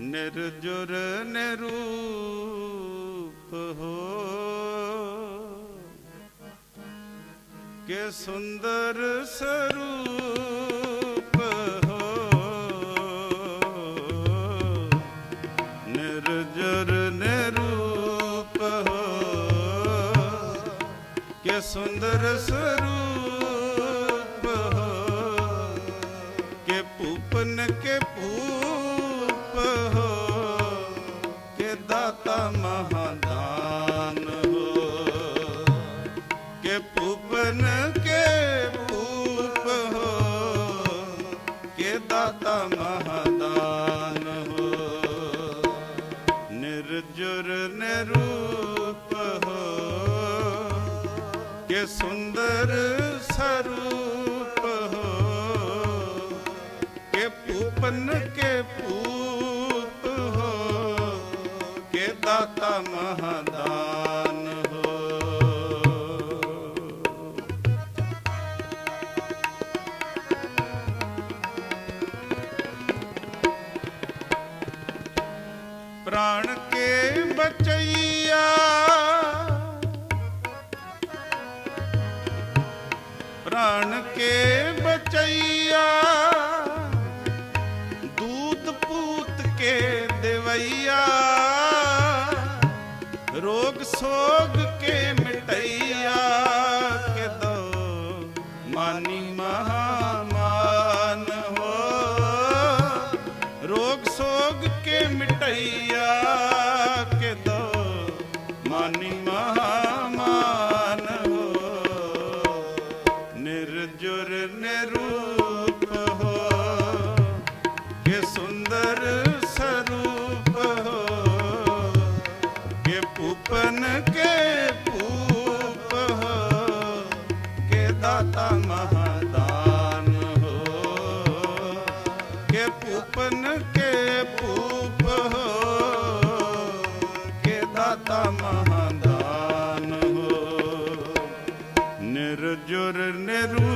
ਨਿਰਜੁਰ ਨਿਰੂਪ ਹੋ। ਕੇ ਸੁੰਦਰ ਸਰੂਪ ਹੋ। ਨਿਰਜੁਰ ਨਿਰੂਪ ਹੋ। ਕੇ ਸੁੰਦਰ ਸਰੂਪ ਨਿਰਜੁਰ ਨਿਰੂਪ ਹੋ ਕੇ ਸੁੰਦਰ ਸਰੂਪ ਹੋ ਕੇ ਪੂਪਨ ਕੇ ਪੂਪ ਹੋ ਕੇ ਦਾਤਾ ਮਹਾਦਾਨ ਹੋ। ਪ੍ਰਾਣ ਪ੍ਰਾਣ ਕੇ ਬਚਈਆ। ਦੂਤ ਪੂਤ ਕੇ ਦੇਵਈਆ। ਰੋਗ ਸੋਗ ਕੇ ਮਿਟਈਆ। ਕੇ ਮਾਨੀ ਮਹਾਮਾਨ ਹੋ। ਰੋਗ ਸੋਗ ਕੇ ਮਿਟਈਆ। ਕੇ ਮਾਨੀ ਕੇ ਸੁੰਦਰ ਸਰੂਪ ਹੋ ਕੇ ਪੂਪਨ ਕੇ ਪੂਪ ਹੋ ਕੇ ਦਾਤਾ ਮਹਾਦਾਨ ਹੋ ਕੇ ਪੂਪਨ ਕੇ ਪੂਪ ਹੋ ਕੇ ਦਾਤਾ ਮਹਾਦਾਨ ਹੋ ਨਿਰਜੁਰ ਨਿਰੂਪ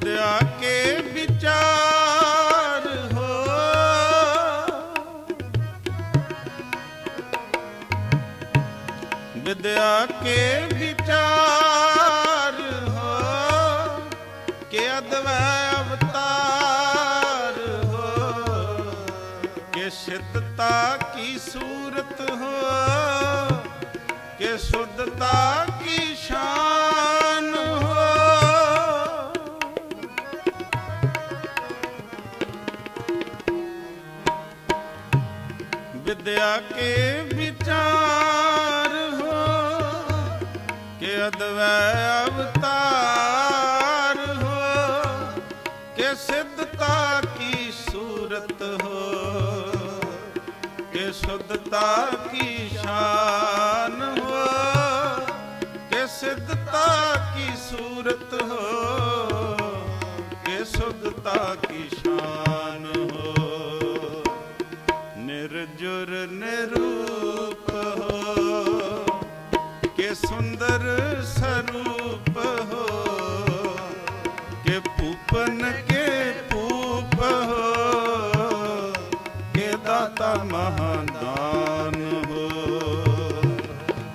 ਵਿਦਿਆ ਕੇ ਵਿਚਾਰ ਹੋ। ਵਿਦਿਆ ਕੇ ਵਿਚਾਰ ਹੋ ਕੇ ਅਦਵੈ ਅਵਤਾਰ ਹੋ। ਕੇ ਸ਼ਿਤਤਾ ਕੀ ਸੂਰਤ ਹੋ, ਕੇ ਸੁਧਤਾ ਕੀ ਸ਼ਾਨ ਵਿਦਿਆ ਕੇ ਵਿਚਾਰ ਹੋ, ਕਿ ਅਦਵੈ ਅਵਤਾਰ ਹੋ, ਕਿ ਸਿੱਧਤਾ ਕੀ ਸੂਰਤ ਹੋ, ਕਿ ਸੁਧਤਾ ਕੀ ਸ਼ਾਨ ਹੋ, ਕਿ ਸਿੱਧਤਾ ਕੀ ਸੂਰਤ ਹੋ, ਕਿ ਸੁਧਤਾ ਕੀ ਸ਼ਾਨ ਸੁੰਦਰ ਸਰੂਪ ਹੋ, ਕੇ ਭੂਪਨ ਕੇ ਭੂਪ ਹੋ, ਕੇ ਦਾਤਾ ਮਹਾਦਾਨ ਹੋ,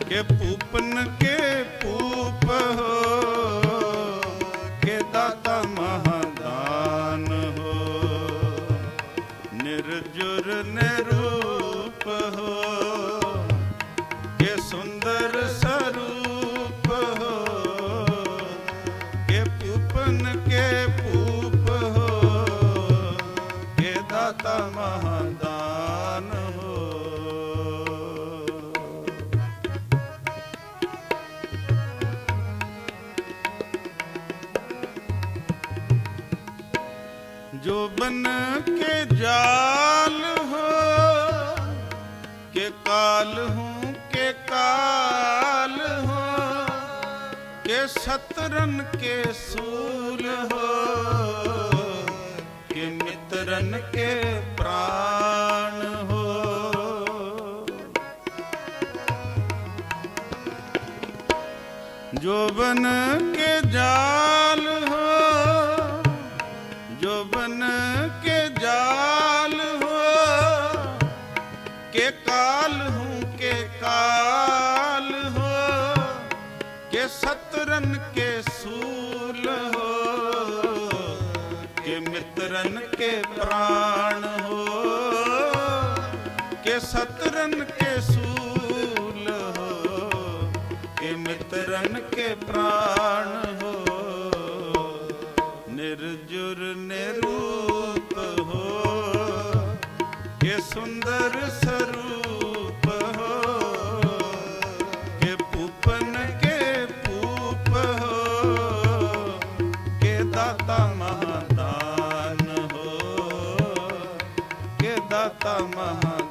ਕੇ ਭੂਪਨ ਕੇ ਭੂਪ ਕਿ ਕੇ ਭੂਪ ਹੋ, ਕਿ ਦਾਤਾ ਮਹਾਦਾਨ ਹੋ। ਜੋ ਬਨ ਕੇ ਜਾਲ ਹੋ, ਕੇ ਕਾਲ ਹੂੰ, ਕੇ ਕਾਲ ਸਤਰਨ ਕੇ ਸੂਲ ਹੋ, ਕੇ ਮਿਤਰਨ ਕੇ ਪ੍ਰਾਨ ਹੋ। ਜੋਬਨ ਕੇ ਜਾਲ ਹੋ ਕੇ ਜਾਲ ਹੋ ਕਾਲ ਹੂੰ ਕੇ ਕਾਲ ਮਿਤਰਨ ਕੇ ਸੂਲ ਹੋ ਕੇ ਮਿਤਰਨ ਕੇ ਪ੍ਰਾਣ ਹੋ ਕੇ ਸਤਰਨ ਕੇ ਸੂਲ ਹੋ ਕੇ ਮਿਤਰਨ ਕੇ ਪ੍ਰਾਣ ਹੋ ਨਿਰਜੁਰ ਨਿਰੂਪ ਹੋ ਕੇ ਸੁੰਦਰ ਸਰੂਪ ਦਾਤਾ ਮਹਾ